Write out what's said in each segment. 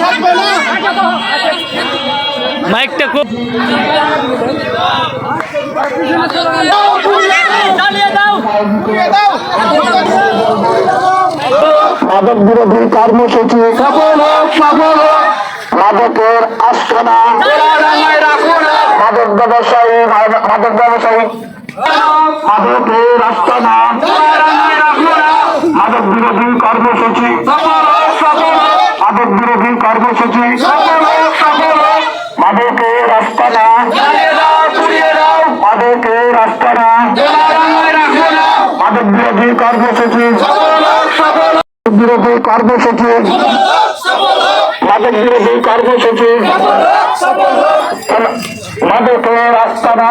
থাকবে না মাইকটা খুব মাদক বিরোধী কর্মসূচি সফল হোক মাদকের আস্তানা। মাদক ব্যবসায়ী মাদক ব্যবসায়ী। মাদকের আস্তানা। মাদক বিরোধী কর্মসূচি মাদক বিরোধী কর্মসূচি সফল হোক সফল হোক মাদকের আস্তানা মাদকের আস্তানা মাদক বিরোধী কর্মসূচি। বিরোধী কর্মসূচি। মাদক বিরোধী কর্মসূচি। মাদকের আস্তানা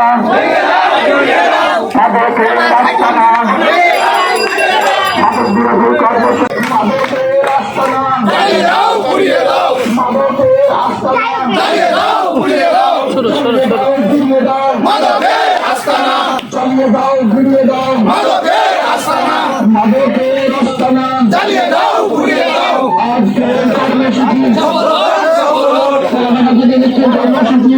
মাদকের আস্তানা মাদক বিরোধী কর্মসূচি। মাদকের আস্তানা মাদকের আস্তানা মাদকের আস্তানা চালিয়ে দাও ঘুরিয়ে দাও। মাদকের আস্তানা। মাদকের আস্তানা। জ্বালিয়ে দাও ঘুরিয়ে দাও। আজকের কর্মসূচি কর্মসূচি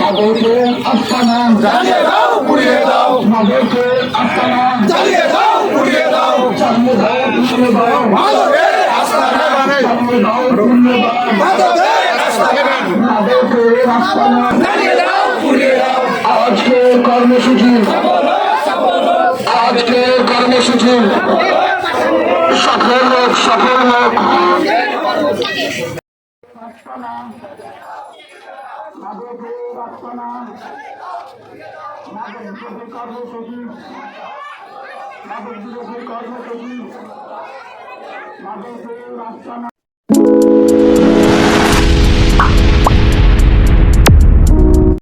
মাদকের আস্তানা। জ্বালিয়ে দাও ঘুরিয়ে দাও। মাদকের আস্তানা। জ্বালিয়ে দাও ঘুরিয়ে দাও। ঘুরিয়ে দাও। মাদকের আস্তানা। ঘুরিয়ে দাও। মাদকের আস্তানা। মাদকের আস্তানা। জ্বালিয়ে দাও ঘুরিয়ে দাও। আজকের কর্মসূচি। আজকের কর্মসূচি। সফল হোক সফল হোক কর্মসূচি